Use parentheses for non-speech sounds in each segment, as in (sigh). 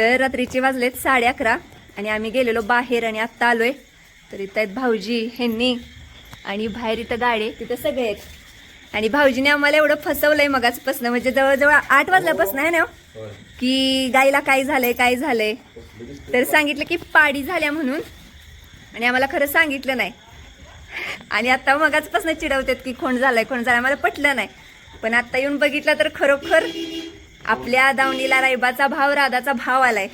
तर रात्रीचे वाजलेत साडे अकरा आणि आम्ही गेलेलो बाहेर आणि आत्ता आलोय. तर इथं आहेत भाऊजी ह्यांनी आणि बाहेर इथं गाडी तिथं सगळे आहेत. आणि भाऊजीने आम्हाला एवढं फसवलंय मगाचपासून म्हणजे जवळजवळ आठ वाजल्यापासून आहे ना की गाईला काय झालंय काय झालंय? तर सांगितलं की पाडी झाल्या म्हणून. आणि आम्हाला खरं सांगितलं नाही. आणि आता मगाचपासून चिडवतात की कोण झालाय कोण झालाय मला पटलं नाही. पण आता येऊन बघितलं तर खरोखर आपल्या दावणीला रायबाचा भाव राधाचा भाव आलाय.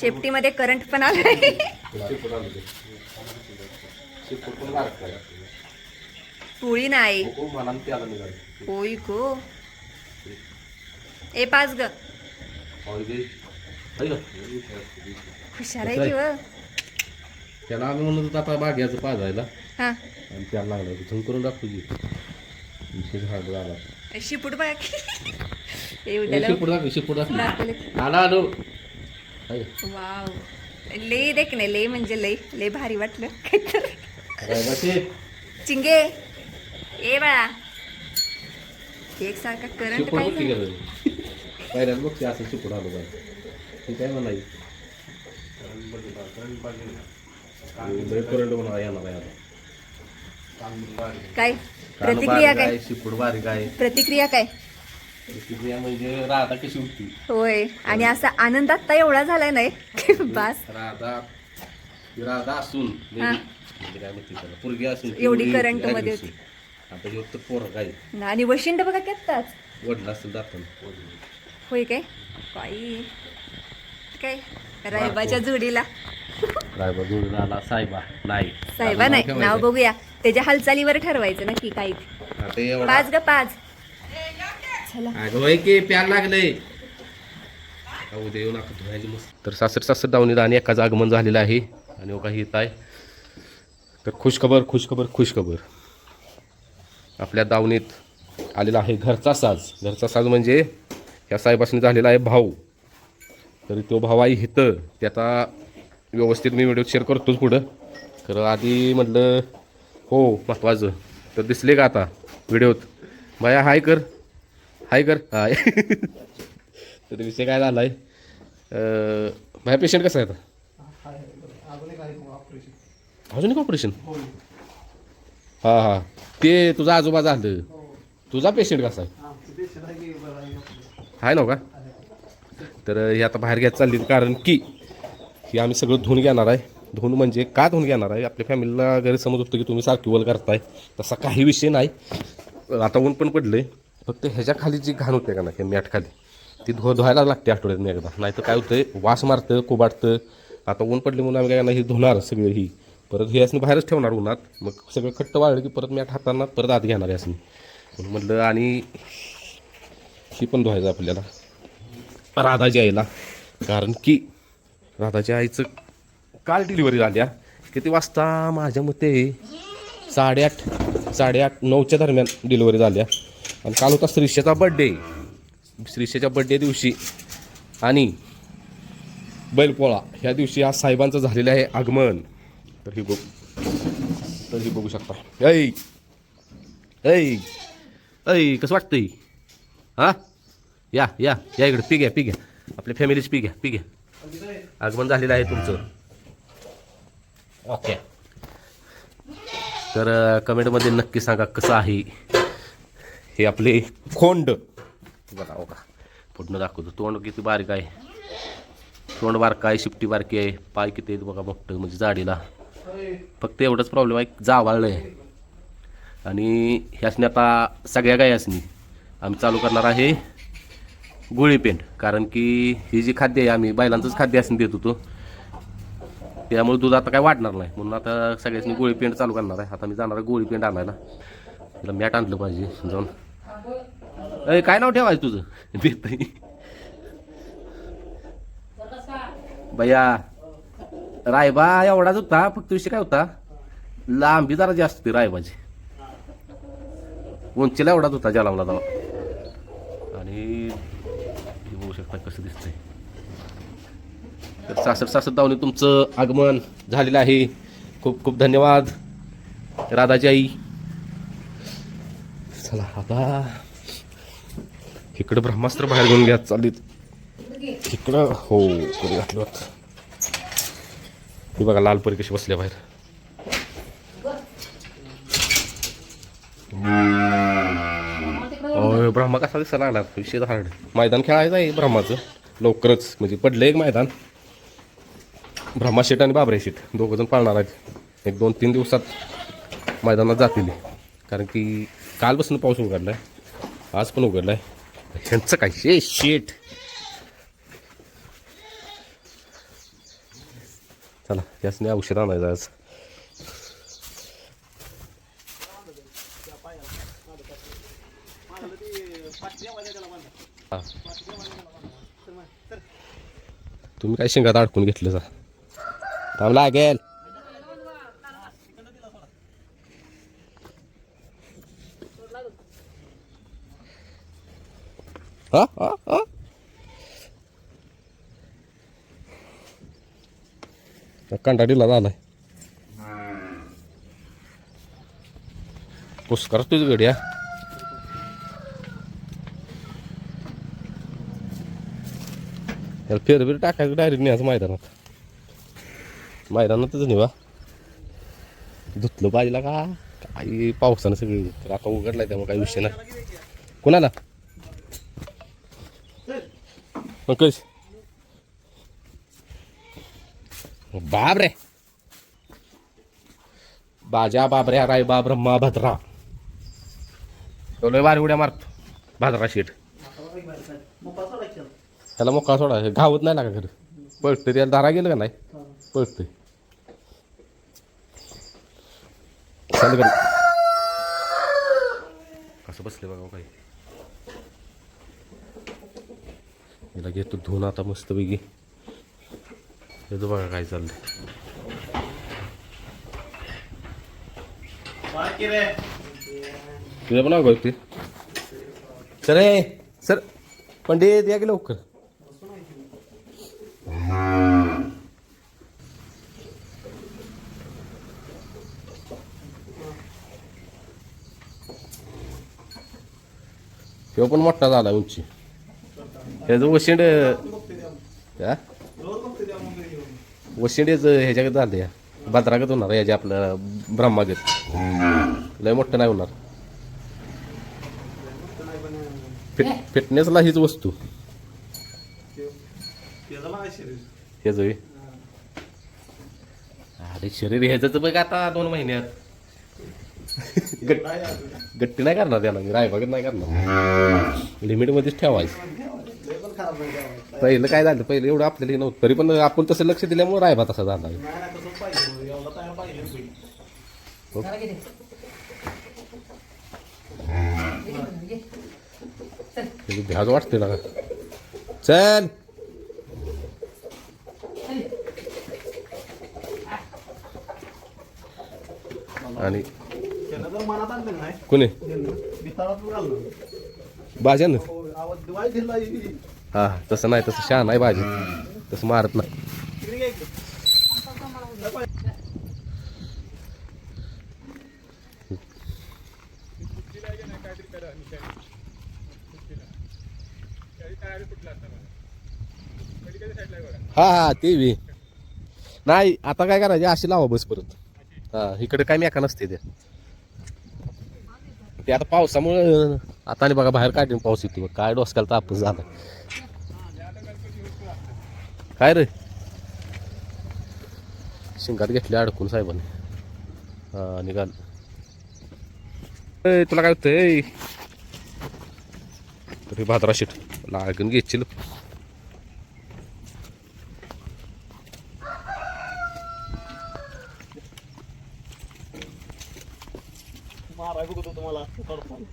शेपटीमध्ये करंट पण आलाय. पोळी नाही. होई गो. ए पाच ग. हुशार आहे की व त्याला आम्ही म्हणत होतो आता बाग्याचं पाजायला. हा. आणि त्याला लागलं झुम करून दाखवू की. झाला शिपूट बघा आला आलो. वाव. लय देख नाही लय म्हणजे लय लय भारी वाटलं? चिंगे. ए बाळा. एक सारखा करंट काय बघ बघते असं आलो काय ते काय करंट म्हणा येणार आहे आता. काय? प्रतिक्रिया काय? बारीक आहे. प्रतिक्रिया काय? प्रतिक्रिया म्हणजे राधा कशी होती होय. आणि असा आनंद आता एवढा झालाय नाही की बास. राधा राधा असून हा. म्हणजे काय म्हणते त्याला पोरगी असून ती एवढी current मध्ये aggressive. आता ह्यो तर पोर काय आणि वशिंड बघा केत्ताच वडला असेल जाताना होय काय? काही काय? रायबाच्या जोडीला. रायबा जोडून आला साहेबा नाही. साहेबा नाही. नाव. बघूया. त्याच्या हालचालीवर ठरवायचं काय. आता एवढा पाच ग पाच. अगं होय की प्यार तर सासर सासर दावणीत आणि एकाचं आगमन झालेलं आहे. आणि काही येत आहे तर खुशखबर खुशखबर खुशखबर. आपल्या दावणीत आलेला आहे घरचा साज. घरचा साज म्हणजे ह्या साहेबासनी झालेला आहे भाऊ. तरी तो भाऊ आहे हिथं ते आता व्यवस्थित मी व्हिडिओ शेअर करतोच पुढं. तर आधी म्हटलं हो महत्त्वाचं तर दिसले का आता? व्हिडिओत बाया हाय कर. हाय कर. हाय. तर विषय काय झाला आहे माझ्या पेशंट कसं आहे आता? अजून एक ऑपरेशन हां हां. ते तुझा आजोबा झालं. तुझा पेशंट कसा आहे? हाय ना हो का? तर हे आता बाहेर घ्यायचं चालली कारण की हे आम्ही सगळं धुवून घेणार आहे. धुवून म्हणजे का धुवून घेणार आहे? आपल्या फॅमिलीला गैरसमज होतं की तुम्ही सारखी वल करताय. तसा काही विषय नाही. आता ऊन पण पडलं आहे फक्त ह्याच्या खाली जी घाण होते का ना त्या मॅट खाली ती धुवा धुवायला लागते आठवड्यात एकदा. नाही तर काय होतं वास मारतं कोबाटतं आता ऊन पडले म्हणून आम्ही काय नाही ही धुणार सगळं ही. परत हे असं बाहेरच ठेवणार उन्हात. मग सगळं खट्ट वाळलं की परत मॅट हाताना परत आत घेणार असं. म्हणून म्हटलं आणि ही पण धुवायचं आपल्याला. राधाजी आईला. कारण की राधाच्या आईचं काल डिलिव्हरी झाल्या किती वाजता माझ्या मते साडेआठ साडेआठ नऊच्या दरम्यान डिलिव्हरी झाल्या आणि काल होता श्रीषेचा बड्डे श्रीषेच्या बड्डे दिवशी. आणि बैलपोळा. ह्या दिवशी आज साहेबांचं झालेलं आहे आगमन. तर ही बघ तर ही बघू शकता. ऐ! ऐ! ऐ! कसं वाटतंय? हां? या या या इकडे. पी घ्या पी घ्या. आपल्या फॅमिलीच पी घ्या पी घ्या. आगमन झालेलं आहे तुमचं. ओके. तर कमेंटमध्ये नक्की सांगा कसं आहे. हे आपले खोंड. बघा हो का पुढनं दाखवतो. तोंड किती बारीक आहे. तोंड बारक आहे शिपटी बारकी आहे. पाय किती आहेत बघा मोठं म्हणजे जाडीला. फक्त एवढंच प्रॉब्लेम आहे जावाळलं आहे. आणि ह्यासनी आता सगळ्या गायासनी आम्ही चालू करणार आहे गोळी पेंट कारण की ही जी खाद्य आहे आम्ही बैलांचंच खाद्य असं देत होतो. त्यामुळे दूध आता काय वाढणार नाही. म्हणून आता सगळ्यासनी गोळी पेंट चालू करणार आहे. आता मी जाणार आहे गोळी पेंट आणायला. तिला मॅट आणलं पाहिजे जाऊन. अरे काय नाव ठेवायचं तुझं? देत भैया रायबा एवढाच होता फक्त विषय काय होता? लांबी जरा जास्त होती रायबाची. उंचीला एवढाच होता जलामला जावा आणि बघू शकता कसं दिसतंय. तर सासर सासर दावणी तुमचं आगमन झालेलं आहे. खूप खूप धन्यवाद. राधाची आई चला आता इकडं ब्रह्मास्त्र बाहेर घेऊन घ्या चाललीत इकडं हो कधी घातलं होतं. ही बघा लाल परी कशी बसल्या बाहेर. ब्रह्मा कसा दिसायला लागला? विषय हार्ड मैदान खेळायचं आहे ब्रह्माचं. लवकरच म्हणजे पडलं एक मैदान. ब्रह्मा शेट आणि बाबरे शेट दोघं जण पाळणार आहेत. एक दोन तीन दिवसात मैदानात जातील. कारण की कालपासून पाऊस उघडलाय. आज पण उघडलाय. ह्यांचं काय शे शेट चला यासने औषध आणायचं आज. तुम्ही काय शेंगात अडकून घेतलं जा थांब लागेल. हा हा. हा कंटाडीला झालाय. पुष्कर तुझी गड्या याला फेरबेर टाकायचं डायरेक्ट न्यायचं मैदानात. मैदानातच नेवा. धुतलं पाहिजे का? काही पावसानं सगळी आता उघडलाय त्यामुळे काही विषय नाही. कोणाला? पंकज बाप रे बाजा बाबऱ्या राय बा ब्रह्मा भद्रा. तो लय वारी उड्या मारतो. भाद्रा शेट त्याला मोकळा सोडा. हे घावत नाही लागा खरं? पळतं त्याला दारा गेलं का नाही? कर कसं बसले बघा काही. याला घेतो धुवून आता मस्त पैकी येतो बघा काय चाललंय. तुझ्या पण अगो ते. सर सर पंडित या की लवकर? तो पण मोठा झाला उंची. ह्याचं वशिंड हा? वशिंडेच ह्याच्याकडे झालं या. बाजारागत होणार याच्या आपलं ब्रह्मागत. लय मोठं नाही होणार. फिट फिटनेसला हीच वस्तू. ह्याच अरे शरीर ह्याच बघ आता दोन महिन्यात. गट- गट्टी नाही करणार त्याला मी रायबागत नाही करणार. लिमिटमध्येच ठेवायचं. पहिलं काय झालं? पहिलं एवढं आपल्याला हे नव्हतं. तरी पण आपण तसं लक्ष दिल्यामुळे रायबा तसा झाला. भ्याज वाटते ना. चल. आणि कोणी? बिथाळात हा तसं नाही तसं शहा नाही भाजी. तसं मारत नाही. हा हा ते बी. नाही आता काय करायचे अशी लावा बस परत. हा इकडे काय मेका नसते ते. ते आता पावसामुळं आता आणि बघा बाहेर काढून पाऊस येतो बघ. काय डोसकाला तापच झाला काय रे? शिंगात घेतले अडकून साहेबांनी. हा निघाल. ए, तुला काय होतंय? तरी भाद्रा शेट. लागून घेशील.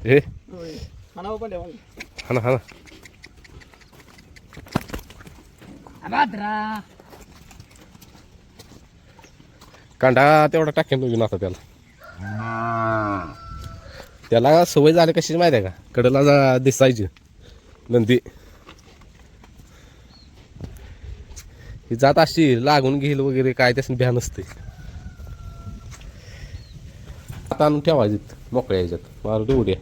हे. हा ना हा ना. कांदा तेवढा टाकेन तुम्ही आता त्याला. त्याला सवय झाली कशी माहिती आहे का? कडला जा दिसायची. नंदी. ही जात अशी लागून घेईल वगैरे काय त्यास भ्या नसते. आता आणून ठेवायचे मोकळ्या याच्यात मारू उद्या.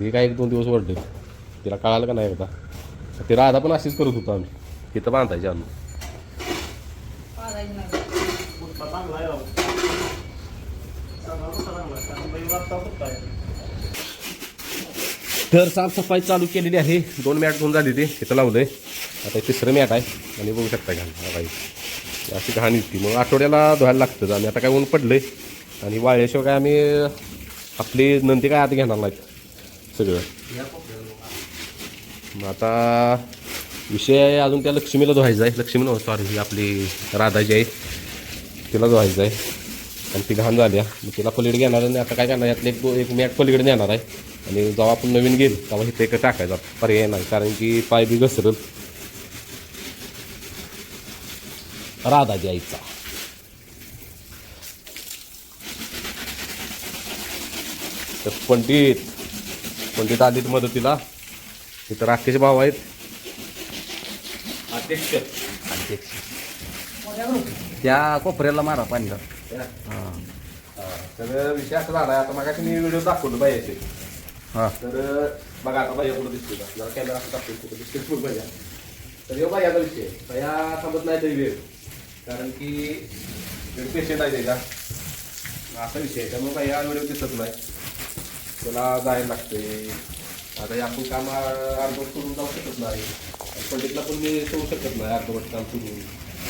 ते काय एक दोन दिवस वरडले तिला कळालं का नाही एकदा? ते राधा पण अशीच करत होतो आम्ही. तिथं बांधायचे आम्ही तर साफसफाई चालू केलेली आहे. दोन मॅट धुवून झाली ती. तिथं लावलंय. आता तिसरं मॅट आहे. आणि बघू शकता घाण हा बाई. अशी घाण येते मग आठवड्याला धुवायला लागतं. आणि आता काय ऊन पडलंय. आणि वाळल्याशिवाय काय आम्ही आपली नंदी काय आत घेणार नाहीत. सगळं. मग आता विषय आहे अजून त्या लक्ष्मीला धुवायचा आहे. लक्ष्मी नव्हतं सॉरी ही आपली राधाजी आहे. तिला धुवायचं आहे. आणि ती घाण झाली आहे. मग तिला पलीकडे घेणार आणि आता काय करणार यातले एक एक मॅट पलीकडे नेणार आहे. आणि जेव्हा आपण नवीन गेल तेव्हा इथे एक टाकायचा. पर्याय नाही कारण की पाय बी घसरल. राधाजी आईचा. तर पंडित पंडित आलीत मदतीला. तिथं राकेश भाऊ आहेत. अध्यक्ष. अध्यक्ष. त्या कोपऱ्याला मारा पाणी तर विषय असा झाला आता मग मी व्हिडिओ दाखवलो बायाचे हां. तर बघा आता बाया कुठं दिसते का? जरा कॅमेरा असं दाखवून कुठं दिसते फुल बाया तर ह्यो बायाचा विषय. बाया थांबत नाही तरी वेळ. कारण की पेशंट आहे त्याचा. असा विषय आहे. त्यामुळे बाया व्हिडिओ दिसत नाही. त्याला जायला लागते. आता हे आपण काम अर्धवट करून जाऊ शकत नाही. पंडितला पण मी करू शकत नाही अर्धवट काम करून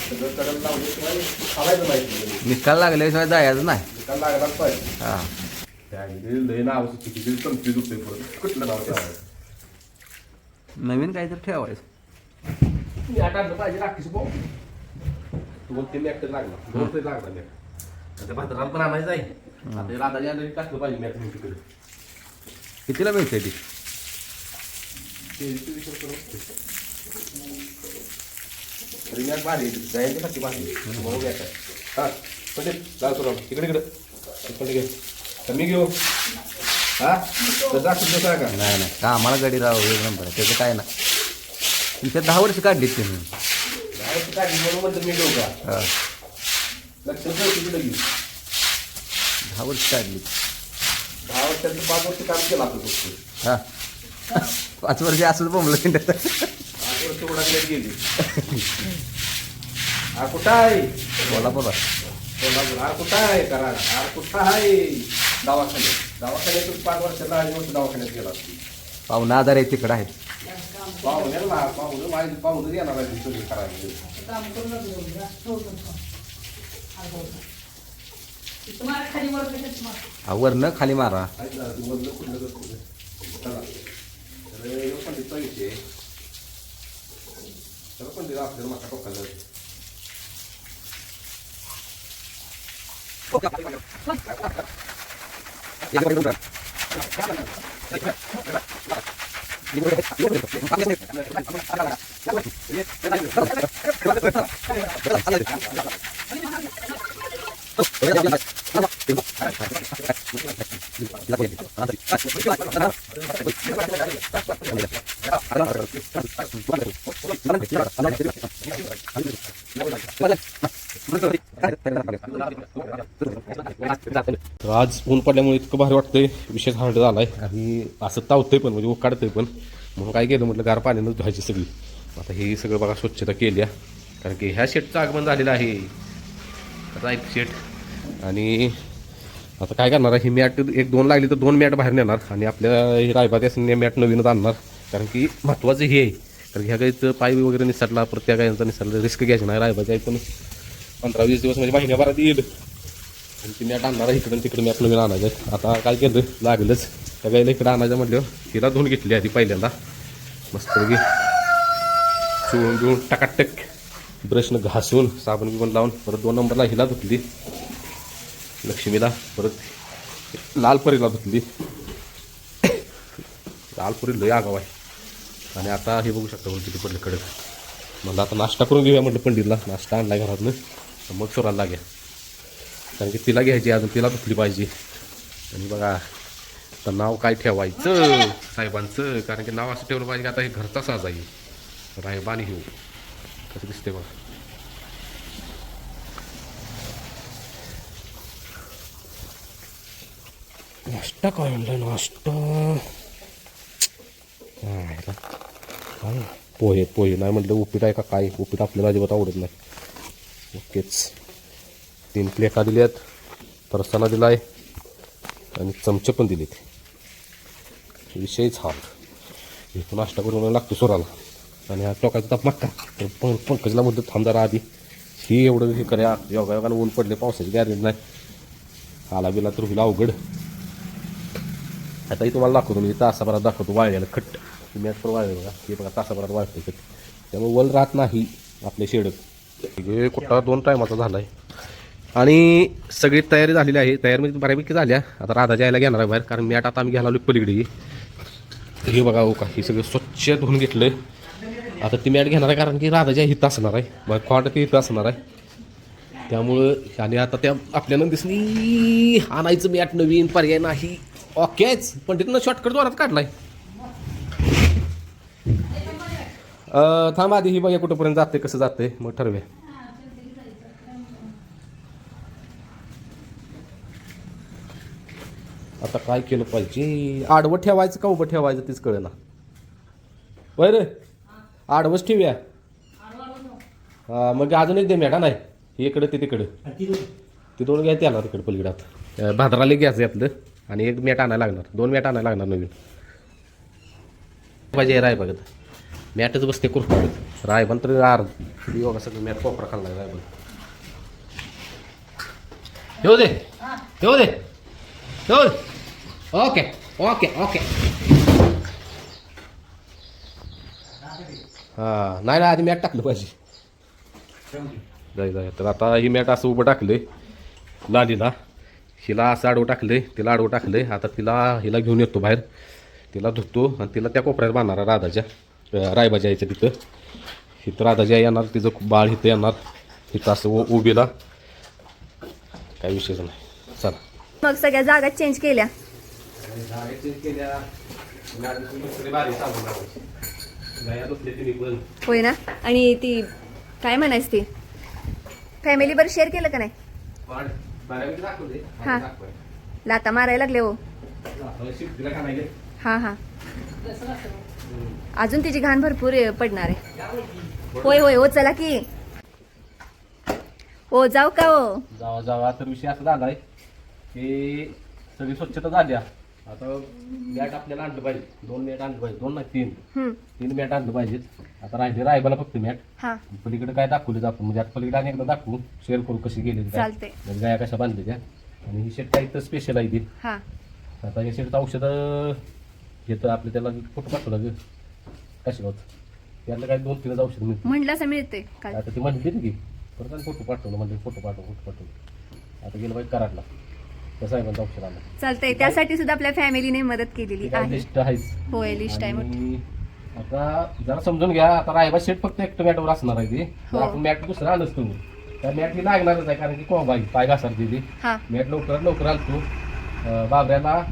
सगळं कडल लावल्याशिवाय नाही निकाल लागल्याशिवाय जायचं नाही. निकाल लागलाच पाहिजे हां. त्या लय नाव चुकीची कन्फ्यूज होते परत कुठलं नाव ठेवायचं नवीन काहीतरी ठेवायचं. मी आणलं पाहिजे भाऊ. लागला दोन तरी लागला मॅट आता पण आणायचं आहे. आता हे राधाजी आलं की टाकलं पाहिजे मी तिकडे. कितीला मिळते ती? भारी हा पण जाऊ सुरू इकडे इकडे. इकडे घे. तर मी घेऊ. हा? तर दाखवून देता का? नाही नाही. कामाला गाडी राहू एक नंबर आहे. त्याचं काय ना तुमच्या दहा वर्ष काढलीत तुम्ही नाही, तर काय म्हणून मी घेऊ का? हां. लक्ष ठेव किती लगेच दहा वर्ष काढली वर्षाचं पाच वर्ष काम केलं फक्त. हां. पाच वर्ष असंच बोंबलं की नाही. पाच वर्ष उडाल्यात गेली. हा कुठं आहे? बोला बोला कोल्हापूर. हा कुठं आहे? करा हा कुठं आहे? दवाखान्यात. दवाखान्यातून पाच वर्षाला वर्ष दवाखान्यात गेला पाहुणा आजार आहे तिकडं आहेत. पाहुण्याला पाहुणं माझी पाहुणं येणार आहे करायला. हा वरनं खाली मारा ऐक ना, तू वरनं कुठलं कर कुठलं. चला तर आज ऊन पडल्यामुळे इतकं भारी वाटतंय. विशेष हार्ड झालाय आणि असं तावतंय पण म्हणजे उकाडतंय पण. म्हणून काय केलं म्हटलं गार पाण्यानं धुवायची सगळी. आता हे सगळं बघा स्वच्छता केली आहे. कारण की ह्या शेटचं आगमन झालेलं आहे. राईट शेट आणि आता काय करणार आहे? ही मॅट एक दोन लागली तर दोन मॅट बाहेर नेणार आणि आपल्या रायबात मॅट नवीनच आणणार. कारण की महत्त्वाचं हे आहे. कारण ह्या गाईचं पाय वगैरे निसटला प्रत्येक गायचा निसटला रिस्क घ्यायची नाही. रायबाची आई पण पंधरा वीस दिवस म्हणजे महिन्याभरात येईल. आणि ती मॅट आणणार आहे. इकडं तिकडे मॅट नवीन आणायचं आता काय केलं? लागलंच. त्या गाईला इकडं आणायचं म्हटलं हिला धुवून घेतली आधी पहिल्यांदा. मस्तपैकी चुळून बिळून टकाटक. ब्रशनं घासून साबण बिबण लावून परत दोन नंबरला हिला धुतली. लक्ष्मीला परत लालपरीला धुतली. लालपुरी लय आगाव आहे. आणि आता हे बघू शकता किती पडले कडक. म्हणलं आता नाश्ता करून घेऊया म्हटलं पंडितला. नाश्ता आणला घरातनं. तर मग चोराला लागे कारण की तिला घ्यायची अजून तिला धुतली पाहिजे. आणि बघा तर नाव काय ठेवायचं? साहेबांचं. कारण की नाव असं ठेवलं पाहिजे की आता हे घरचा साज आहे. राहेबानी घेऊ कसं दिसते बघा नाश्ता काय आणला नाश्ता काय पोहे पोहे नाही म्हटलं उपीट आहे का काय उपीट आपल्याला अजिबात आवडत नाही ओकेच तीन प्लेटा दिल्यात परसाना दिला आहे आणि चमचे पण दिलेत विषयच हा इथून नाश्ता करून लागतो सोराला आणि हा टोकाचा ताप मक्का तर पण पंकजला म्हणतो थांबदार आधी. ही एवढं हे करा. योगा योगानं ऊन पडले पावसाची गॅरेज नाही. आला बिला तर होईल अवघड. आताही तुम्हाला दाखवतो मी तासाभरात दाखवतो वाळलेलं खट्ट तुम्ही आज पण वाळले बघा. हे बघा तासाभरात वाळते खट्ट त्यामुळे वल राहत नाही आपले शेडक हे कुठला दोन टायमाचा झाला आहे आणि सगळी तयारी झालेली आहे. तयारी म्हणजे बऱ्यापैकी झाल्या. आता राधा जायला घेणार आहे बाहेर कारण मॅट आता आम्ही घ्यायला आलो पलीकडे. हे बघा हो का हे सगळं स्वच्छ धुवून घेतलं आहे आता ती मॅट घेणार आहे कारण की राधाच्या हित असणार आहे. मग कॉट ते हित असणार आहे. त्यामुळं आणि आता त्या आपल्याला दिसली आणायचं मॅट नवीन पर्याय नाही. ओकेच पण तिथनं शॉर्टकट जोरात काढलाय. थांब आधी ही बघा कुठंपर्यंत जाते कसं जाते मग ठरवे आता काय केलं पाहिजे? आडवं ठेवायचं का उभं ठेवायचं तेच कळेना. होय रे? आडवंच ठेवूया. हा मग अजून एक दे मॅटा नाही. हे इकडं ते तिकडं. ते दोन. घ्या त्याला तिकडे पलीकडात भाद्राला घ्यायचं यातलं. आणि एक मॅट आणायला लागणार. दोन मॅट आणायला लागणार नवीन. पाहिजे राय बघत मॅटच बसते कुरकुरत. राय पण तरी आर योगा सगळं मॅट कोपरा खाल्ला राय बघ येऊ दे. येऊ दे. येऊ दे. ओके. Okay okay. हां नाही ना आधी मॅट टाकलं पाहिजे. जाय जाय तर आता ही मॅट असं उभं टाकले लालीला हिला असं आडवं टाकले तिला आडवं टाकले आता तिला हिला घेऊन येतो बाहेर. तिला धुतो आणि तिला त्या कोपऱ्यात बांधणार राधाच्या अं, रायबाच्या यायच्या तिथं. इथं राधाच्या येणार तिचं बाळ इथं येणार. इथं असं उ- उभीला. काय विषयच नाही. चला. मग सगळ्या जागा चेंज केल्या. होय ना? आणि ती काय म्हणायच ती? फॅमिली बर शेअर केलं का नाही? हा. लाता मारायला लागले हो. हा हा. अजून तिची घाण भरपूर आहे, पडणार आहे. होय होय हो चला की. हो जाऊ का हो? जावा जावा. तर विषय असा झालाय की सगळी स्वच्छता झाल्या आता मॅट आपल्याला आणलं पाहिजे. दोन मॅट आणलं पाहिजे. दोन नाही तीन. तीन मॅट आणलं पाहिजेत. आता राहिले रायबाला फक्त मॅट हा. पलीकडे काय दाखवले आपण म्हणजे आता पलीकडे आणि एकदा दाखवू. शेअर करू कशी गेली काय. चालते म्हणजे गाया कशा बांधल्या त्या. आणि ही शेट काही तर स्पेशल आहे ती. हा. आता या शेटचं औषधं घेतं आपलं. त्याला फोटो पाठवलं ग? कशी होत त्याला काय दोन तीनच औषधं मिळतं म्हणलं असं मिळते काल आता ती म्हणली की परत आणि फोटो पाठवलं म्हणजे फोटो पाठव फोटो पाठवलं आता गेलं पाहिजे कराडला. त्या साहेबांचं औषध आलं चालतंय त्यासाठी सुद्धा आपल्या फॅमिलीने मदत केलेली काय आहे लिस्ट आहेच. होय लिस्ट आहे मोठी. आणि आता जरा समजून घ्या आता रायबा शेट फक्त एकटं मॅटवर असणार आहे ती. तर हो. आपण मॅट दुसरं आणच तुम्ही. त्या मॅट ही लागणारच आहे कारण की कोंबाई पाय घासारती ती हा. मॅट लवकरात लवकर आणतो. अं, बाबऱ्याला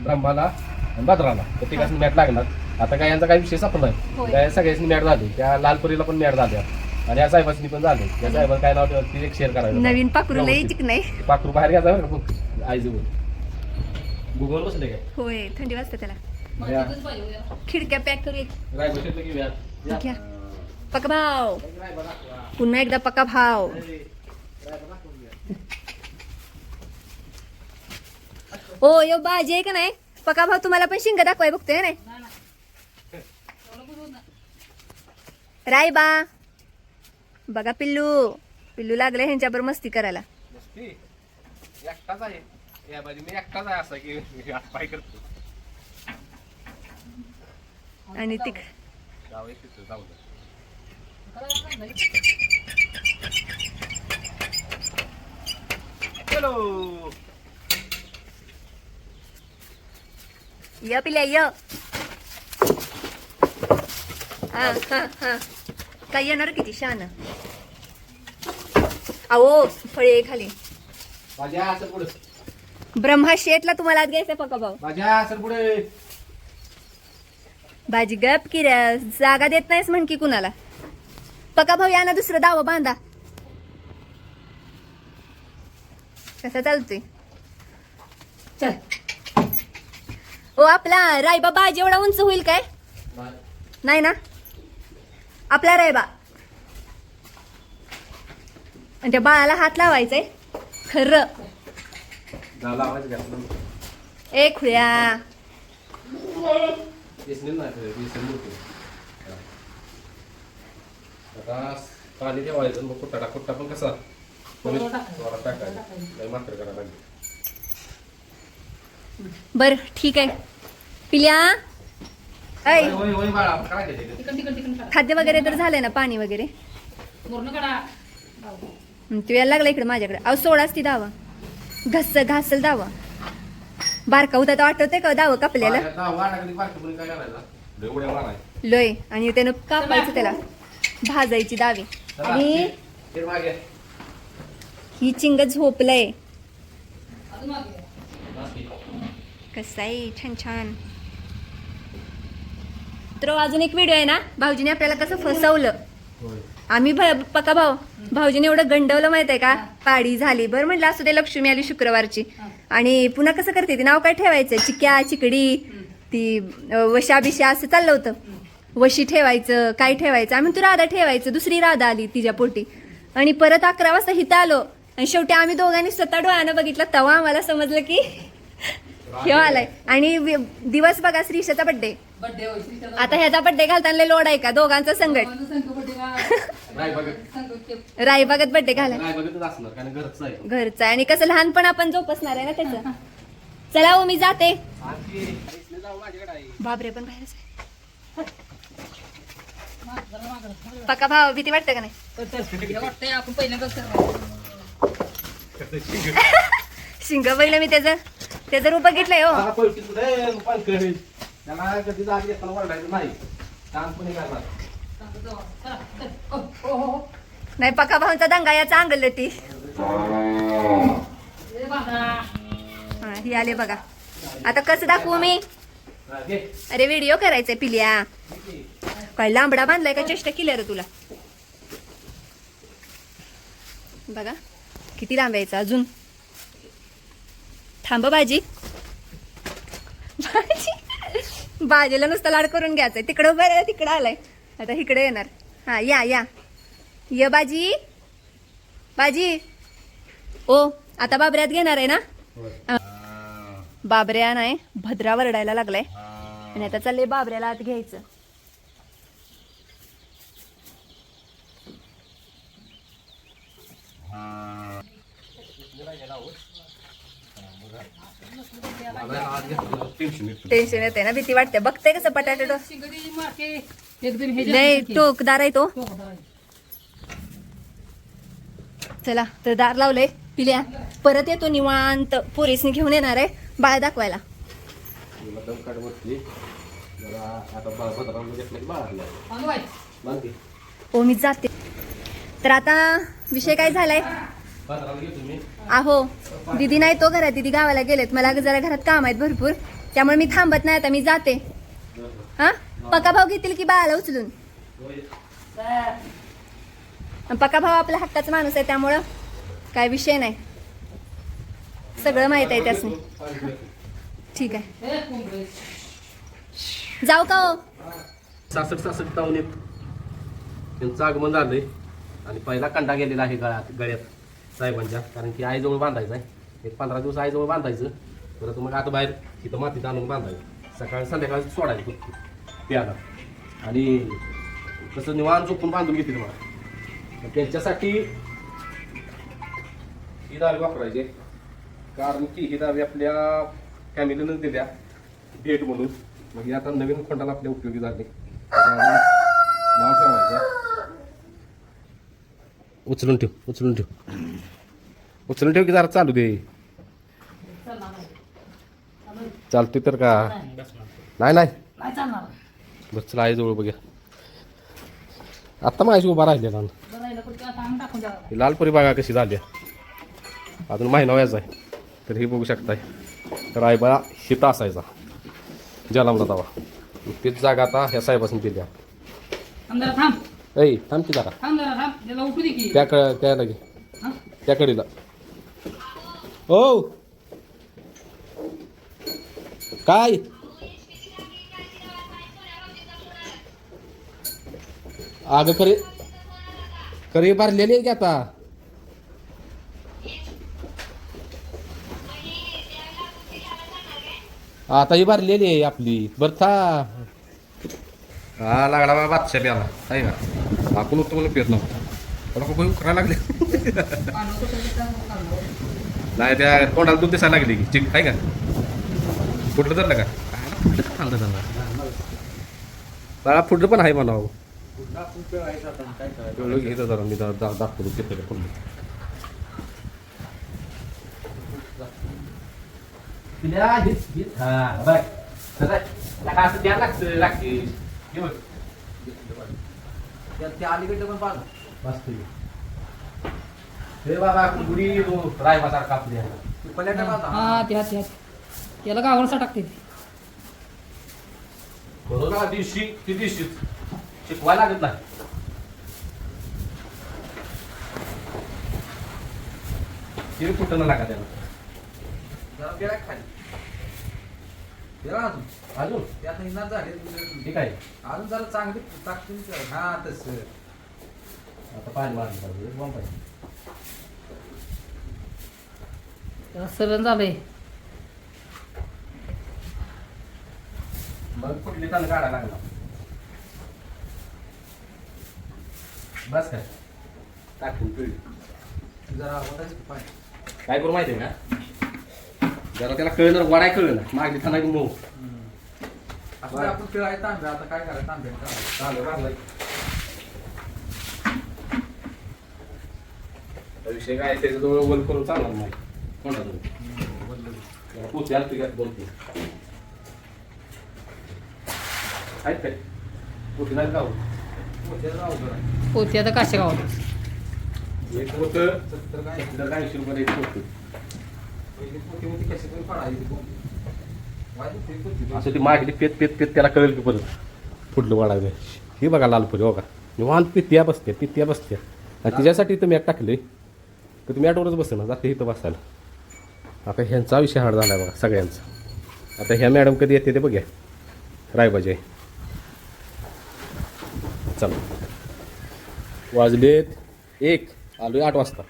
ब्रह्माला आणि भद्राला. तर तिघांनी मॅट लागणार. आता काय यांचा काही विषय संपला होय. नाही काय सगळ्याची मॅट झाली. त्या लालपरीला पण मॅट झाल्या. आणि या साहेबांनी पण झाले. त्या साहेबांना काय नाव ठेवलं? ते एक शेअर करायचं नवीन पाखरू लय चिक नाही पाखरू बाहेर घ्यायचा बरं का? पण आईजवळ गुगल बसले काय? होय थंडी वाजते त्याला. खिडक्या पॅक करू एक. घ्या. पका भाव. पुन्हा एकदा पका भाव. ओ यो बाजी आहे का नाही? पका भाव तुम्हाला पण शिंग दाखवाय बघतोय नाही? राय बा. बघा पिल्लू. पिल्लू लागले ह्यांच्याबरोबर मस्ती करायला. या बाजी मी एकटाच आहे असा की मी हात पाय करतो. आणि तिक जाऊ एक तिथं जाऊ दे. हॅलो! य पिल्या य. हा हा हा. काय येणार किती? शान अहो फळे खाली. माझ्या असं पुढे. ब्रह्मा शेटला तुम्हाला आज घ्यायचं पका भाऊ. माझ्या पुढे. भाजी गप की जागा देत नाहीस म्हण की कुणाला. पका भाऊ यांना दुसरं दावा बांधा. कसा चालतोय? चल. ओ आपला रायबा बाजी एवढा उंच होईल काय? नाही ना? आपला रायबा. आणि त्या बाळाला हात लावायचंय. खरं. आवाज ए खुळ्या. दिसले ना ते, दिसले नव्हते. आता पाणी ठेवायचं मग कुट्टा टाक? कुट्टा पण कसा? थोडा टाकायचा. लय मात्र करायला लागेल बर ठीक आहे. पिल्या? खाद्य वगैरे तर झालंय ना पाणी वगैरे? तू यायला लागला इकडे माझ्याकडे. अहो सोडाच ती दावा. घस घासल दावा बारका होता तर आठवते का दावं कापलेलं मुली काय करायचं? लय उड्या मारायच्या. लोय आणि त्यानं कापायचं त्याला भाजायची दावी आणि. ही चिंग झोपलंय. कसं आहे छान छान तर अजून एक व्हिडिओ आहे ना भाऊजीने आपल्याला कसं फसवलं होय. आम्ही भ- पका भाऊ. भाऊजीने एवढं गंडवलं माहीत आहे का पाडी झाली. बरं म्हटलं असू दे लक्ष्मी आली शुक्रवारची. आणि पुन्हा कसं करते ती नाव काय ठेवायचं? चिक्या चिकडी ती अं, वशा बिशा असं चाललं होतं. वशी ठेवायचं काय ठेवायचं? आम्ही तू राधा ठेवायचं. दुसरी राधा आली तिच्या पोटी. आणि परत अकरा वाजता हिथं आलो. आणि शेवटी आम्ही दोघांनी स्वतः डोळ्यानं बघितलं तेव्हा आम्हाला समजलं की (laughs) हे आलाय. आणि वि- दिवस बघा श्रीषाचा बड्डे श्रीचा आता ह्याचा बड्डे घालताना लोड आहे का? दोघांचा बड्डे का नाही बघत. बड्डे घाला. नाही बघतच असणार कारण घरचं आहे. आणि कसं लहानपण आपण जोपासणार आहे ना त्याचं. चला हो मी जाते. बाबरे पण बाहेरच आहे. पक्का भाव भीती वाटते का नाही? आपण पहिल्यांदाच शिंग पहिलं (laughs) मी त्याचं त्याचं रूप बघितलंय हो. त्याला ओरडायचं नाही. शांतपणे करणार ओ. नाही पक्का भाऊंचा दंगा या चांगलं ती. हा ही आले बघा. आता कसं दाखवू मी? घे. अरे व्हिडिओ करायचंय पिल्या. काय लांबडा बांधलाय का? चेष्टा केली रे तुला. बघा किती लांब यायचं अजून? थांब भाजी. भाजी. भाजीला नुसतं लाड करून घ्यायचंय. तिकडं बरं तिकडं आलाय. आता इकडे येणार. हा या या. ये बाजी. बाजी. ओ आता बाबऱ्यात घेणार आहे ना. बाबऱ्या नाही भद्रा वरडायला लागलाय. आणि आता चाललंय बाबऱ्याला आत घ्यायचं. मला आज घेतलं, टेन्शन येते ना भीती वाटते. बघते कसं बटाटे टो नाही टोकदार आहे तो. चला तर दार लावलंय. पिल्या. परत येतो निवांत. पोरीसनी घेऊन येणार आहे. बाळ दाखवायला. ओ हो मी जाते. तर आता विषय काय झालाय? आहो दिदी नाही तो घरात दिदी गावाला गेलेत. मला जरा घरात काम आहेत भरपूर. त्यामुळे मी थांबत नाही आता मी जाते. हा? पक्का भाऊ घेतील की बाळाला उचलून? पक्का भाऊ आपला हक्काचा माणूस आहे त्यामुळं काय विषय नाही. सगळं माहीत आहे त्यासनी. ठीक आहे. जाऊ का हो? सासष्ट सासष्ट टाऊन येत त्यांचं आगमन झालंय. आणि पहिला कंडा गेलेला आहे गळ्यात गळ्यात. साहेबांच्या म्हणजे, कारण की आईजवळ बांधायचं आहे. एक पंधरा दिवस आईजवळ बांधायचं. परत मग आता बाहेर तिथं मातीत आणून बांधायचं. सकाळी संध्याकाळी सोडायचं फक्त. प्याला आणि कसं निवान झोपून बांधून घेतील मला त्यांच्यासाठी ही दावी वापरायचे. कारण की ही दावी आपल्या फॅमिलीनं दिल्या. भेट म्हणून. मग आता नवीन खोंडाला आपल्या उपयोगी झाले. नाव ठेवायचं. उचलून ठेव उचलून ठेव. उचलून ठेव की जरा चालू दे. चालतोय तर का? नाही नाही. बस चला आई जवळ बघ्या. आत्ता माझी उभा राहिलेला बरं ही लालपुरी बागा कशी झाली? अजून महिना व्याज आहे तर हे बघू शकताय. तर आईबा हिता असायचा. जलामला तवा तीच जागा आता ह्या साहेबासून दिल्या. थांब. ऐ थांब की जरा थांब जरा थांब त्याला उठू दे की त्या लगे हा? त्या कडीला ओ काय अगं खरे खरे भरलेली आहे की आता आता ही भरलेली आहे आपली बरं था हा लागला बाबा बादशा प्याला आहे का? आपण उत्तर मला पेत नव्हतं. पण काही करायला लागले? नाही त्या तोंडाला दूध दिसायला लागली की चिक आहे का? फुटलं तर का? फुटलं का चालतं त्यांना बाळा फुटलं पण आहे मला एवढं घेतं जरा मी दा- दा- दाखवतो किती का फुटलं. त्या अलीकडे पण पाहा हे बाबा गुढी रायबासारखा आपल्या पल्याकडे पाहा हा त्या त्या त्याला गावाला टाकते ते. बरोबर दिवशी ती दिवशी शिकवायला लागत नाही. ते कुठं लागा त्याला. खाली. बेळा अजून. अजून? ते आता हिंदा झाले ठीक आहे अजून जरा चांगली टाकतील हा तसं. आता पाणी मारलं पाहिजे बॉम्ब पाहिजे सरण झालंय. मग कुठली ताण काढायला लागला. बस काय टाकून पिळी जरा पाय. काय करू माहिती आहे का? जरा त्याला कळणार वडाय कळणार मागली थांबा मऊ. असं आपण तांबे आता काय करायचं तांबे? आता विषय काय त्याच्याजवळ वन करून चालणार नाही. कोणता तुम्ही पोचले आलं तुझ्यात बोलते आहेत काय नाही गाव पोती आता काशे एक होतं सत्तर काय? सत्तर ऐंशी रुपये एक होतं असं ती मागली पेत पेत पेत त्याला कळेल की परत. पुढलं वाढायचं. हे बघा लालपुरी बघा. निवांत पित्या बसते पित्या बसते आणि तिच्यासाठी तुम्ही एक टाकले तर तुम्ही आठवरच बसे ना जाते इथं बसायला. आता ह्यांचा विषय हाड झाला बघा सगळ्यांचा. आता ह्या मॅडम कधी येते ते बघ्या. रायबाजी. चला. वाजलेत एक आलो आठ वाजता.